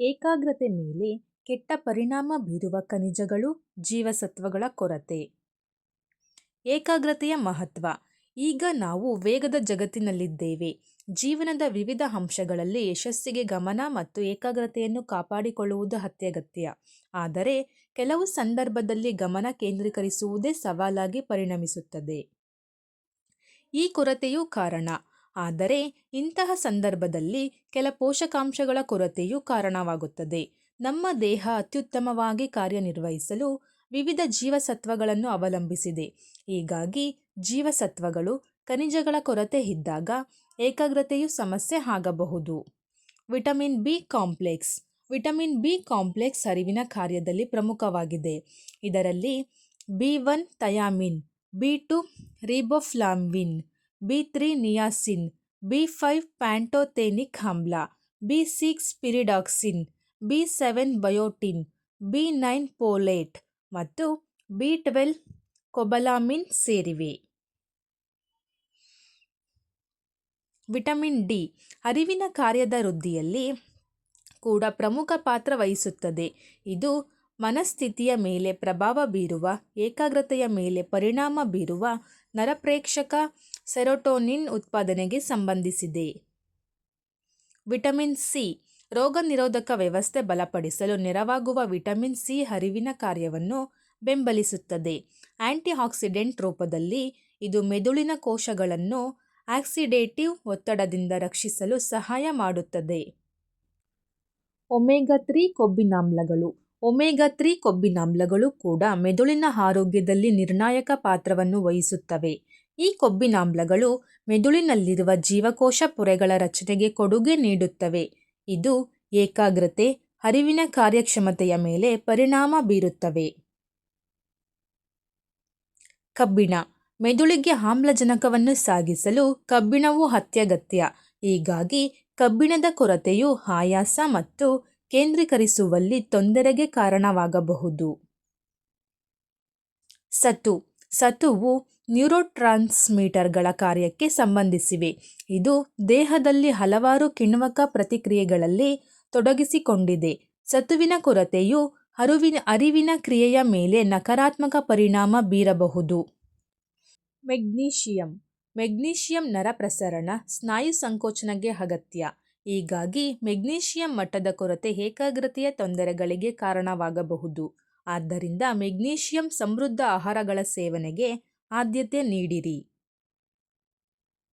ಏಕಾಗ್ರತೆ ಮೇಲೆ ಕೆಟ್ಟ ಪರಿಣಾಮ ಬೀರುವ ಖನಿಜಗಳು ಜೀವಸತ್ವಗಳ ಕೊರತೆ. ಏಕಾಗ್ರತೆಯ ಮಹತ್ವ. ಈಗ ನಾವು ವೇಗದ ಜಗತ್ತಿನಲ್ಲಿದ್ದೇವೆ. ಜೀವನದ ವಿವಿಧ ಅಂಶಗಳಲ್ಲಿ ಯಶಸ್ಸಿಗೆ ಗಮನ ಮತ್ತು ಏಕಾಗ್ರತೆಯನ್ನು ಕಾಪಾಡಿಕೊಳ್ಳುವುದು ಅತ್ಯಗತ್ಯ. ಆದರೆ, ಕೆಲವು ಸಂದರ್ಭದಲ್ಲಿ ಗಮನ ಕೇಂದ್ರೀಕರಿಸುವುದೇ ಸವಾಲಾಗಿ ಪರಿಣಮಿಸುತ್ತದೆ. ಈ ಕೊರತೆಯು ಕಾರಣ. ಆದರೆ ಇಂತಹ ಸಂದರ್ಭದಲ್ಲಿ ಕೆಲ ಪೋಷಕಾಂಶಗಳ ಕೊರತೆಯು ಕಾರಣವಾಗುತ್ತದೆ. ನಮ್ಮ ದೇಹ ಅತ್ಯುತ್ತಮವಾಗಿ ಕಾರ್ಯನಿರ್ವಹಿಸಲು ವಿವಿಧ ಜೀವಸತ್ವಗಳನ್ನು ಅವಲಂಬಿಸಿದೆ. ಹೀಗಾಗಿ ಜೀವಸತ್ವಗಳು ಖನಿಜಗಳ ಕೊರತೆ ಇದ್ದಾಗ ಏಕಾಗ್ರತೆಯು ಸಮಸ್ಯೆ ಆಗಬಹುದು. Vitamin B complex. Vitamin B complex ಹರಿವಿನ ಕಾರ್ಯದಲ್ಲಿ ಪ್ರಮುಖವಾಗಿದೆ. ಇದರಲ್ಲಿ B one thiamine, B two riboflavin B three niacin, B five pantothenic ಆಮ್ಲ B six pyridoxine, B seven biotin, B nine folate ಮತ್ತು ಬಿ ಟ್ವೆಲ್ ಕೊಬಲಾಮಿನ್ ಸೇರಿವೆ. ವಿಟಮಿನ್ ಡಿ ಅರಿವಿನ ಕಾರ್ಯದ ವೃದ್ಧಿಯಲ್ಲಿ ಕೂಡ ಪ್ರಮುಖ ಪಾತ್ರ ವಹಿಸುತ್ತದೆ. ಇದು ಮನಸ್ಥಿತಿಯ ಮೇಲೆ ಪ್ರಭಾವ ಬೀರುವ, ಏಕಾಗ್ರತೆಯ ಮೇಲೆ ಪರಿಣಾಮ ಬೀರುವ ನರಪ್ರೇಕ್ಷಕ ಸೆರೋಟೋನಿನ್ ಉತ್ಪಾದನೆಗೆ ಸಂಬಂಧಿಸಿದೆ. ವಿಟಮಿನ್ ಸಿ, ರೋಗ ನಿರೋಧಕ ವ್ಯವಸ್ಥೆ ಬಲಪಡಿಸಲು ನೆರವಾಗುವ ವಿಟಮಿನ್ ಸಿ ಹರಿವಿನ ಕಾರ್ಯವನ್ನು ಬೆಂಬಲಿಸುತ್ತದೆ. ಆಕ್ಸಿಡೆಂಟ್ ರೂಪದಲ್ಲಿ ಇದು ಮೆದುಳಿನ ಕೋಶಗಳನ್ನು ಆಕ್ಸಿಡೇಟಿವ್ ಒತ್ತಡದಿಂದ ರಕ್ಷಿಸಲು ಸಹಾಯ ಮಾಡುತ್ತದೆ. ಒಮೆಗಾ ತ್ರೀ ಕೊಬ್ಬಿನಾಮ್ಲಗಳು. ಒಮೆಗಾ ತ್ರೀ ಕೊಬ್ಬಿನಾಮ್ಲಗಳು ಕೂಡ ಮೆದುಳಿನ ಆರೋಗ್ಯದಲ್ಲಿ ನಿರ್ಣಾಯಕ ಪಾತ್ರವನ್ನು ವಹಿಸುತ್ತವೆ. ಈ ಕೊಬ್ಬಿನಾಮ್ಲಗಳು ಮೆದುಳಿನಲ್ಲಿರುವ ಜೀವಕೋಶ ಪೊರೆಗಳ ರಚನೆಗೆ ಕೊಡುಗೆ ನೀಡುತ್ತವೆ. ಇದು ಏಕಾಗ್ರತೆ, ಅರಿವಿನ ಕಾರ್ಯಕ್ಷಮತೆಯ ಮೇಲೆ ಪರಿಣಾಮ ಬೀರುತ್ತವೆ. ಕಬ್ಬಿಣ ಮೆದುಳಿಗೆ ಆಮ್ಲಜನಕವನ್ನು ಸಾಗಿಸಲು ಕಬ್ಬಿಣವು ಅತ್ಯಗತ್ಯ. ಹೀಗಾಗಿ ಕಬ್ಬಿಣದ ಕೊರತೆಯು ಆಯಾಸ ಮತ್ತು ಕೇಂದ್ರೀಕರಿಸುವಲ್ಲಿ ತೊಂದರೆಗೆ ಕಾರಣವಾಗಬಹುದು. ಸತು ಸತುವು ನ್ಯೂರೋಟ್ರಾನ್ಸ್ಮೀಟರ್ಗಳ ಕಾರ್ಯಕ್ಕೆ ಸಂಬಂಧಿಸಿವೆ. ಇದು ದೇಹದಲ್ಲಿ ಹಲವಾರು ಕಿಣ್ವಕ ಪ್ರತಿಕ್ರಿಯೆಗಳಲ್ಲಿ ತೊಡಗಿಸಿಕೊಂಡಿದೆ. ಸತುವಿನ ಕೊರತೆಯು ಅರಿವಿನ ಅರಿವಿನ ಕ್ರಿಯೆಯ ಮೇಲೆ ನಕಾರಾತ್ಮಕ ಪರಿಣಾಮ ಬೀರಬಹುದು. ಮೆಗ್ನೀಷಿಯಂ. ಮೆಗ್ನೀಷಿಯಂ ನರ ಪ್ರಸರಣ ಸ್ನಾಯು ಸಂಕೋಚನಕ್ಕೆ ಅಗತ್ಯ. ಹೀಗಾಗಿ ಮೆಗ್ನೀಷಿಯಂ ಮಟ್ಟದ ಕೊರತೆ ಏಕಾಗ್ರತೆಯ ತೊಂದರೆಗಳಿಗೆ ಕಾರಣವಾಗಬಹುದು. ಆದ್ದರಿಂದ ಮೆಗ್ನೀಷಿಯಂ ಸಮೃದ್ಧ ಆಹಾರಗಳ ಸೇವನೆಗೆ ಆದ್ಯತೆ ನೀಡಿರಿ.